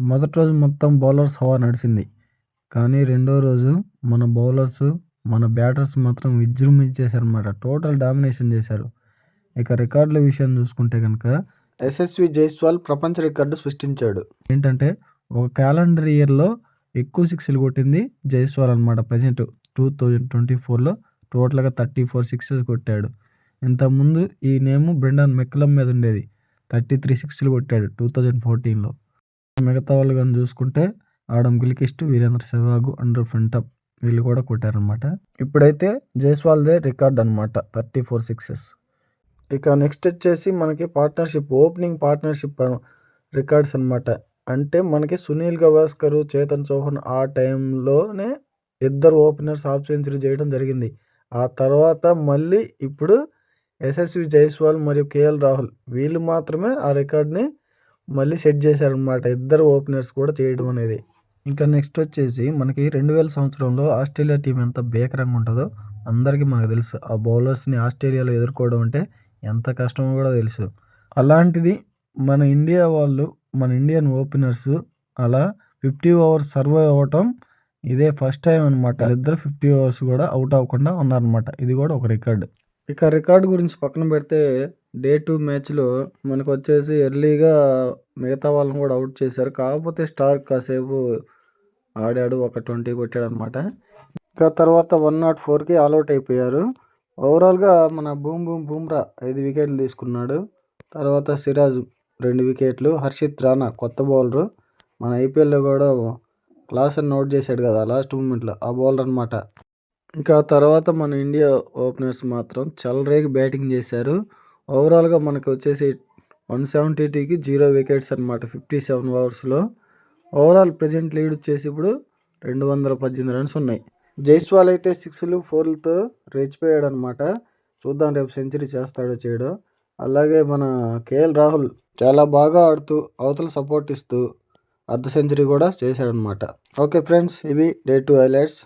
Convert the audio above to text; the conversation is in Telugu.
మొదటి రోజు మొత్తం బౌలర్స్ హవా నడిచింది. కానీ రెండో రోజు మన బౌలర్స్ మన బ్యాటర్స్ మాత్రం విజృంభించేశారనమాట టోటల్ డామినేషన్ చేశారు. ఇక రికార్డుల విషయం చూసుకుంటే కనుక ఎస్ఎస్వి జైస్వాల్ ప్రపంచ రికార్డు సృష్టించాడు. ఏంటంటే ఒక క్యాలెండర్ ఇయర్లో ఎక్కువ సిక్స్లు కొట్టింది జైస్వాల్ అనమాట ప్రజెంట్ టూ థౌజండ్ ట్వంటీ ఫోర్లో టోటల్గా థర్టీ ఫోర్ సిక్సెస్ కొట్టాడు. ఇంతకుముందు ఈ నేమ్ బ్రెండాన్ మెక్కలం మీద ఉండేది. థర్టీ త్రీ సిక్స్లు కొట్టాడు టూ థౌజండ్ ఫోర్టీన్లో. మిగతా వాళ్ళు కానీ చూసుకుంటే ఆడమ్ గిల్కిస్ట్ వీరేంద్ర సెహ్వాగ్ అండర్ ఫ్రంటప్ వీళ్ళు కూడా కొట్టారనమాట ఇప్పుడైతే జైస్వాల్దే రికార్డ్ అనమాట థర్టీ ఫోర్ సిక్సెస్. ఇక నెక్స్ట్ వచ్చేసి మనకి పార్ట్నర్షిప్ ఓపెనింగ్ పార్ట్నర్షిప్ రికార్డ్స్ అనమాట అంటే మనకి సునీల్ గవాస్కర్ చేతన్ చౌహాన్ ఆ టైంలోనే ఇద్దరు ఓపెనర్స్ హాఫ్ సెంచరీ చేయడం జరిగింది. ఆ తర్వాత మళ్ళీ ఇప్పుడు ఎస్ఎస్వి జైస్వాల్ మరియు కేఎల్ రాహుల్ వీళ్ళు మాత్రమే ఆ రికార్డ్ని మళ్ళీ సెట్ చేశారనమాట ఇద్దరు ఓపెనర్స్ కూడా చేయడం అనేది. ఇంకా నెక్స్ట్ వచ్చేసి మనకి రెండు వేల సంవత్సరంలో ఆస్ట్రేలియా టీం ఎంత భీకరంగా ఉంటుందో అందరికీ మనకు తెలుసు. ఆ బౌలర్స్ని ఆస్ట్రేలియాలో ఎదుర్కోవడం అంటే ఎంత కష్టమో కూడా తెలుసు. అలాంటిది మన ఇండియా వాళ్ళు మన ఇండియన్ ఓపెనర్స్ అలా ఫిఫ్టీ ఓవర్స్ సర్వైవ్ అవ్వటం ఇదే ఫస్ట్ టైం అనమాట ఇద్దరు ఫిఫ్టీ ఓవర్స్ కూడా అవుట్ అవ్వకుండా ఉన్నారనమాట ఇది కూడా ఒక రికార్డ్. ఇక రికార్డు గురించి పక్కన పెడితే డే టూ మ్యాచ్లో మనకు వచ్చేసి ఎర్లీగా మిగతా వాళ్ళని కూడా అవుట్ చేశారు. కాకపోతే స్టార్ కాసేపు ఆడాడు ఒక ట్వంటీ కొట్టాడు అనమాట ఇంకా తర్వాత వన్ నాట్ ఫోర్కి ఆల్అవుట్ అయిపోయారు. ఓవరాల్గా మన బూమ్ బూమ్ బూమ్రా ఐదు వికెట్లు తీసుకున్నాడు. తర్వాత సిరాజ్ రెండు వికెట్లు హర్షిత్ రాణా కొత్త బౌలరు. మన ఐపీఎల్లో కూడా క్లాస్ అని నోట్ చేశాడు కదా లాస్ట్ మూమెంట్లో ఆ బౌలర్ అనమాట ఇంకా తర్వాత మన ఇండియా ఓపెనర్స్ మాత్రం చలరేగి బ్యాటింగ్ చేశారు. ఓవరాల్గా మనకు వచ్చేసి వన్ సెవెంటీ టీకి జీరో వికెట్స్ అనమాట ఫిఫ్టీ సెవెన్ ఓవర్స్లో. ఓవరాల్ ప్రజెంట్ లీడ్ వచ్చేసి ఇప్పుడు రెండు వందల పద్దెనిమిది రన్స్ ఉన్నాయి. జైస్వాల్ అయితే సిక్స్లు ఫోర్లతో రెచ్చిపోయాడు అనమాట చూద్దాం రేపు సెంచరీ చేస్తాడో చేయడో. అలాగే మన కేఎల్ రాహుల్ చాలా బాగా ఆడుతూ అవతల సపోర్ట్ ఇస్తూ అర్ధ సెంచరీ కూడా చేశాడనమాట ఓకే ఫ్రెండ్స్ ఇవి డే టూ హైలైట్స్.